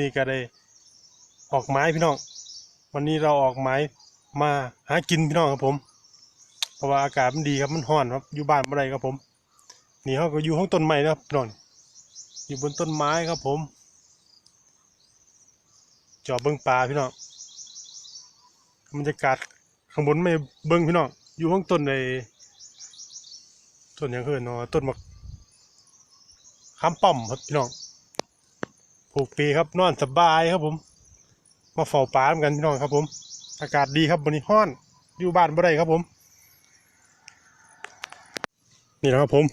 นี่ก็ได้ออกไม้พี่น้อง วันนี้เราออกไม้มาหากินพี่น้องครับผม เพราะว่าอากาศมันดีครับมันร้อนครับอยู่บ้านเมื่อไรครับผม นี่เขาก็อยู่ห้องต้นไม้นะครับพี่น้องอยู่บนต้นไม้ครับผม จอบเบิ้งปลาพี่น้องบรรยากาศข้างบนไม่เบิ้งพี่น้องอยู่ห้องต้นในต้นยังเคือเนาะต้นมะขามป้อมครับพี่น้อง ผูกปีครับนอนสบายครับผม มาเฝ้าปลากันพี่น้องครับผม อากาศดีครับวันนี้ห้อนอยู่บ้านบ่ได้ครับผม นี่นะครับผม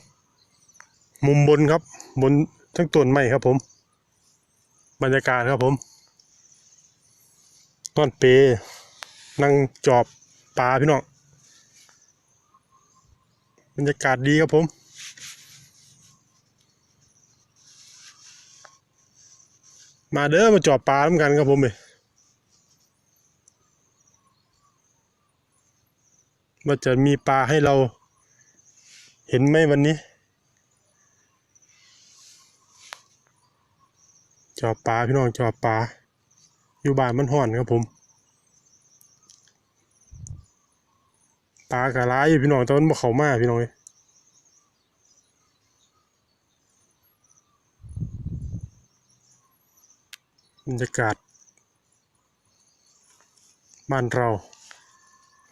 มุมบนครับ บนทั้งต้นไม้ครับผม บรรยากาศครับผมนอนเปนั่งจอบปลาพี่น้องบรรยากาศดีครับผม มาเด้อมาจอบปลาเหมือนกันครับผมเลยว่าจะมีปลาให้เราเห็นไหมวันนี้ จอบปลาพี่น้องจอบปลาอยู่บ้านมันห่อนครับผมปลากระไรอยู่พี่น้องแต่มันเข้ามาพี่น้องเอ้ย บรรยากาศ บ้านเรา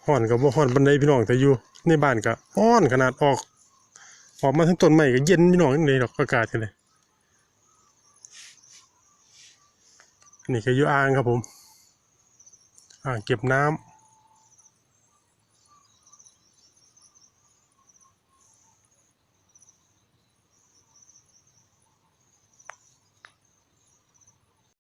ห่อนกับว่าห่อนบันไดพี่น้องแต่อยู่ในบ้านก็ห่อนขนาดออก ออกมาทั้งต้นใหม่ก็เย็นพี่น้องนี่เลยดอกอากาศกันเลยนี่คืออยู่อ่างครับผม อ่างเก็บน้ำ